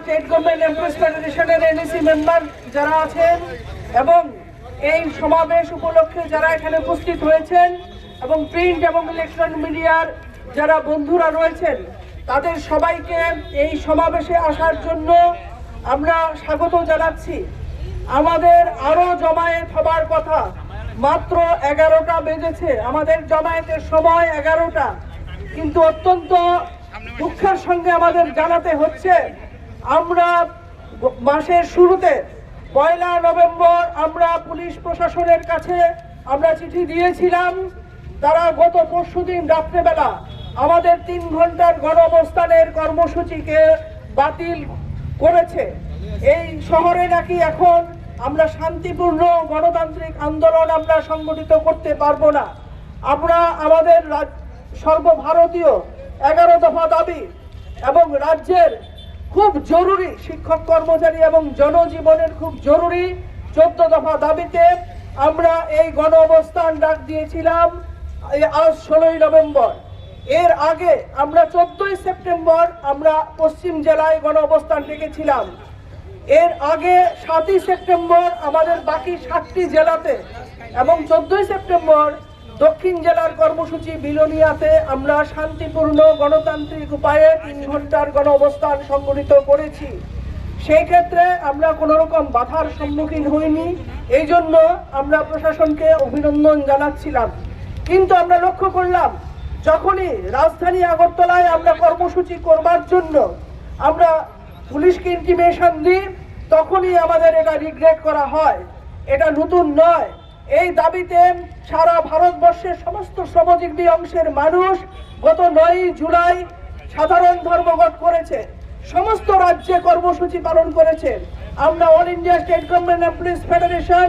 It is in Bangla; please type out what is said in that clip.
স্টেট গভর্নমেন্ট এমপ্লয়িজ ফেডারেশনের এনএসি মেম্বার যারা আছেন এবং এই সমাবেশ উপলক্ষে যারা এখানে উপস্থিত হয়েছেন এবং প্রিন্ট এবং ইলেকট্রনিক মিডিয়ার যারা বন্ধুরা রয়েছেন, তাদের সবাইকে এই সমাবেশে আসার জন্য আমরা স্বাগত জানাচ্ছি। আমাদের আরও জমায়েত হবার কথা, মাত্র এগারোটা বেজেছে। আমাদের জমায়েতের সময় এগারোটা, কিন্তু অত্যন্ত দুঃখের সঙ্গে আমাদের জানাতে হচ্ছে আমরা মাসের শুরুতে পয়লা নভেম্বর আমরা পুলিশ প্রশাসনের কাছে আমরা চিঠি দিয়েছিলাম। তারা গত পরশুদিন রাত্রেবেলা আমাদের তিন ঘণ্টার গণ অবস্থানের কর্মসূচিকে বাতিল করেছে। এই শহরে নাকি এখন আমরা শান্তিপূর্ণ গণতান্ত্রিক আন্দোলন আমরা সংগঠিত করতে পারব না। আমরা আমাদের সর্বভারতীয় এগারো দফা দাবি এবং রাজ্যের খুব জরুরি শিক্ষক কর্মচারী এবং জনজীবনের খুব জরুরি। চোদ্দ দফা দাবিতে আমরা এই গণ অবস্থান ডাক দিয়েছিলাম আজ ষোলোই নভেম্বর। এর আগে আমরা চোদ্দই সেপ্টেম্বর আমরা পশ্চিম জেলায় গণ অবস্থান ডেকেছিলাম। এর আগে সাতই সেপ্টেম্বর আমাদের বাকি সাতটি জেলাতে এবং চোদ্দই সেপ্টেম্বর দক্ষিণ জেলার কর্মসূচি বিলোনিয়াতে আমরা শান্তিপূর্ণ গণতান্ত্রিক উপায়ে তিন ঘণ্টার গণ অবস্থান সংগঠিত করেছি। সেই ক্ষেত্রে আমরা কোনো রকম বাধার সম্মুখীন হইনি। এই জন্য আমরা প্রশাসনকে অভিনন্দন জানাচ্ছিলাম। কিন্তু আমরা লক্ষ্য করলাম, যখনই রাজধানী আগরতলায় আমরা কর্মসূচি করবার জন্য আমরা পুলিশকে ইন্টিমেশন দিই, তখনই আমাদের এটা রিগ্রেট করা হয়। এটা নতুন নয়। এই দাবিতে সারা ভারতবর্ষের সমস্ত শ্রমজীবী অংশের মানুষ গত নয় জুলাই সাধারণ ধর্মঘট করেছে। সমস্ত রাজ্যে কর্মসূচি পালন করেছে। আমরা all India state government employees federation